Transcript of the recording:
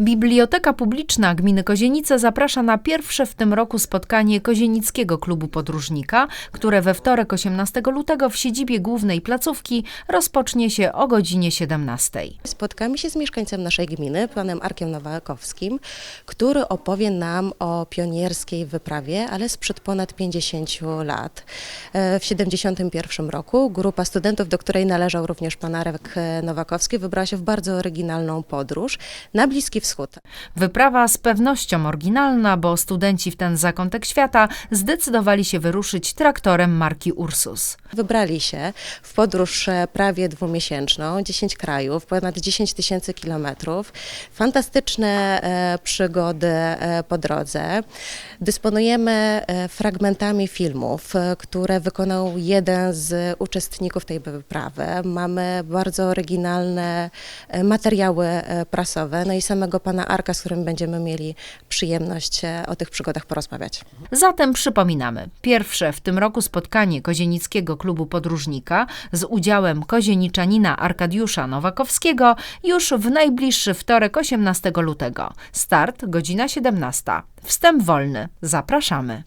Biblioteka Publiczna Gminy Kozienice zaprasza na pierwsze w tym roku spotkanie Kozienickiego Klubu Podróżnika, które we wtorek 18 lutego w siedzibie głównej placówki rozpocznie się o godzinie 17. Spotkamy się z mieszkańcem naszej gminy, panem Arkiem Nowakowskim, który opowie nam o pionierskiej wyprawie, ale sprzed ponad 50 lat. E, W 71 roku grupa studentów, do której należał również pan Arek e, Nowakowski, wybrała się w bardzo oryginalną podróż na Bliski. Wyprawa z pewnością oryginalna, bo studenci w ten zakątek świata zdecydowali się wyruszyć traktorem marki Ursus. Wybrali się w podróż e, prawie dwumiesięczną, 10 krajów, ponad 10 tysięcy kilometrów. Fantastyczne e, przygody e, po drodze. Dysponujemy fragmentami filmów, które wykonał jeden z uczestników tej wyprawy. Mamy bardzo oryginalne materiały prasowe, no i samego pana Arka, z którym będziemy mieli przyjemność e, o tych przygodach porozmawiać. Zatem przypominamy, pierwsze w tym roku spotkanie Kozienickiego Klubu Podróżnika z udziałem kozieniczanina Arkadiusza Nowakowskiego już w najbliższy wtorek 18 lutego. Start godzina 17. Wstęp wolny. Zapraszamy.